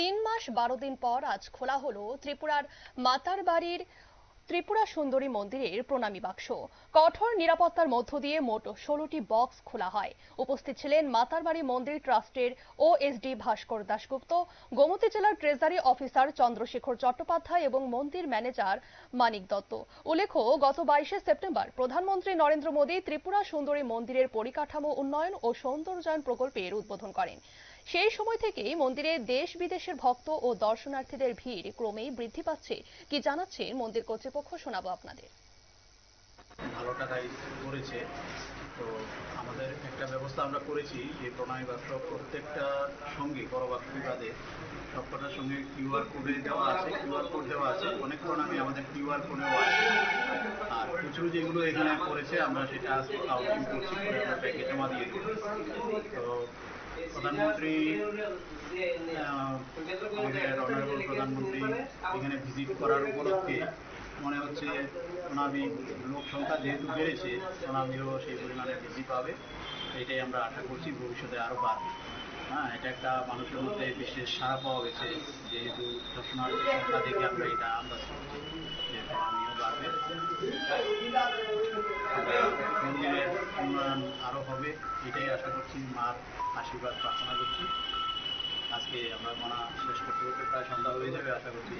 তিন মাস বারো দিন পর আজ খোলা হলো ত্রিপুরার মাতার বাড়ির ত্রিপুরা সুন্দরী মন্দিরের প্রণামী বাক্স। কঠোর নিরাপত্তার মধ্য দিয়ে মোট ষোলোটি বক্স খোলা হয়। উপস্থিত ছিলেন মাতারবাড়ি মন্দির ট্রাস্টের ওএসডি ভাস্কর দাশগুপ্ত, গোমতী জেলার ট্রেজারি অফিসার চন্দ্রশেখর চট্টোপাধ্যায় এবং মন্দির ম্যানেজার মানিক দত্ত। উল্লেখ্য, গত বাইশে সেপ্টেম্বর প্রধানমন্ত্রী নরেন্দ্র মোদী ত্রিপুরা সুন্দরী মন্দিরের পরিকাঠামো উন্নয়ন ও সৌন্দর্যায়ন প্রকল্পের উদ্বোধন করেন। সেই সময় থেকেই মন্দিরে দেশ বিদেশের ভক্ত ও দর্শনার্থীদের ভিড় ক্রমেই বৃদ্ধি পাচ্ছে কি জানাচ্ছে মন্দির কর্তৃপক্ষ, শোনাবো আপনাদের। ভালো টাকাই করেছে। তো আমাদের একটা ব্যবস্থা আমরা করেছি যে প্রণামী বাক্স প্রত্যেকটা সঙ্গে বাক্স বাদে সবকটার সঙ্গে কিউআর কোডে দেওয়া আছে কিউআর কোড দেওয়া আছে। অনেক প্রণামী আমাদের কিউআর কোডেও আছে। আর খুচরো যেগুলো এখানে করেছে, আমরা সেটা কাউন্টিং করছি, করে আমরা ব্যাগে জমা দিয়ে দেবো তো এখানে ভিজিট করার উপলক্ষে মনে হচ্ছে প্রণামী লোক যেহেতু বেড়েছে প্রণামীও সেই পরিমাণে বৃদ্ধি পাবে, এটাই আমরা আশা করছি ভবিষ্যতে আরও বাড়বে। হ্যাঁ এটা একটা মানুষের মধ্যে বিশেষ সাড়া পাওয়া গেছে, যেহেতু দর্শনার্থী সংখ্যা দেখে আমরা এটা আন্দাজ করছি যে প্রণামীও বাড়বে। উন্নয়ন আরও হবে। মার আশীর্বাদ প্রার্থনা করছি। আজকে আমরা গণনা শেষ করতে করতে প্রায় সন্ধ্যা হয়ে যাবে, আশা করছি।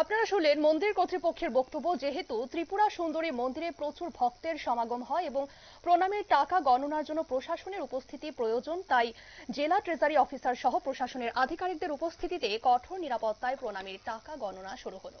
আপনারা শুনলেন মন্দির কর্তৃপক্ষের বক্তব্য, যেহেতু ত্রিপুরা সুন্দরী মন্দিরে প্রচুর ভক্তের সমাগম হয় এবং প্রণামের টাকা গণনার জন্য প্রশাসনের উপস্থিতি প্রয়োজন, তাই জেলা ট্রেজারি অফিসার সহ প্রশাসনের আধিকারিকদের উপস্থিতিতে কঠোর নিরাপত্তায় প্রণামীর টাকা গণনা শুরু হলো।